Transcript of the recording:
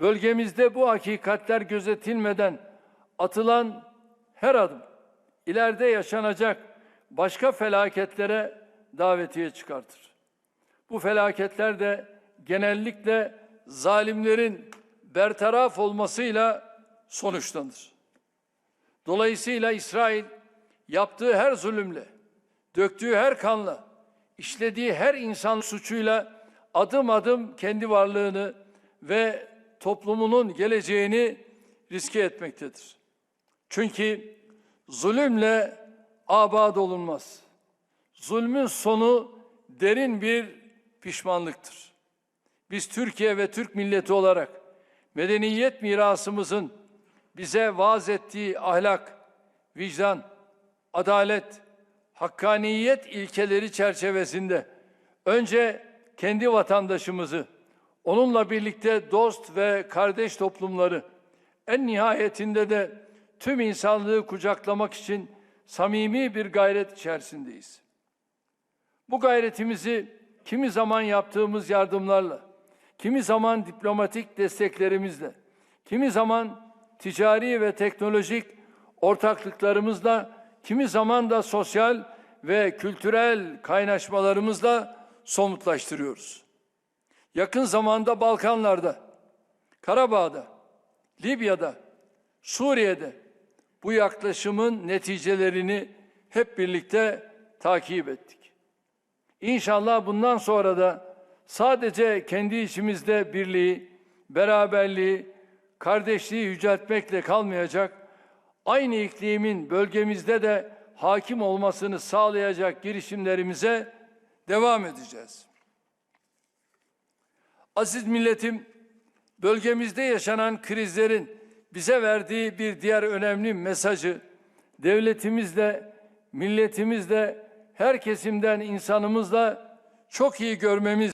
Bölgemizde bu hakikatler gözetilmeden atılan her adım ileride yaşanacak başka felaketlere davetiye çıkartır. Bu felaketler de genellikle zalimlerin bertaraf olmasıyla sonuçlanır. Dolayısıyla İsrail yaptığı her zulümle, döktüğü her kanla, işlediği her insan suçuyla adım adım kendi varlığını ve toplumunun geleceğini riske etmektedir. Çünkü zulümle abad olunmaz. Zulmün sonu derin bir pişmanlıktır. Biz Türkiye ve Türk milleti olarak medeniyet mirasımızın bize vaaz ettiği ahlak, vicdan, adalet, hakkaniyet ilkeleri çerçevesinde önce kendi vatandaşımızı, onunla birlikte dost ve kardeş toplumları, en nihayetinde de tüm insanlığı kucaklamak için samimi bir gayret içerisindeyiz. Bu gayretimizi kimi zaman yaptığımız yardımlarla, kimi zaman diplomatik desteklerimizle, kimi zaman ticari ve teknolojik ortaklıklarımızla, kimi zaman da sosyal ve kültürel kaynaşmalarımızla somutlaştırıyoruz. Yakın zamanda Balkanlarda, Karabağ'da, Libya'da, Suriye'de bu yaklaşımın neticelerini hep birlikte takip ettik. İnşallah bundan sonra da sadece kendi içimizde birliği, beraberliği, kardeşliği yüceltmekle kalmayacak, aynı iklimin bölgemizde de hakim olmasını sağlayacak girişimlerimize devam edeceğiz. Aziz milletim, bölgemizde yaşanan krizlerin bize verdiği bir diğer önemli mesajı devletimizle, milletimizle, her kesimden insanımızla çok iyi görmemiz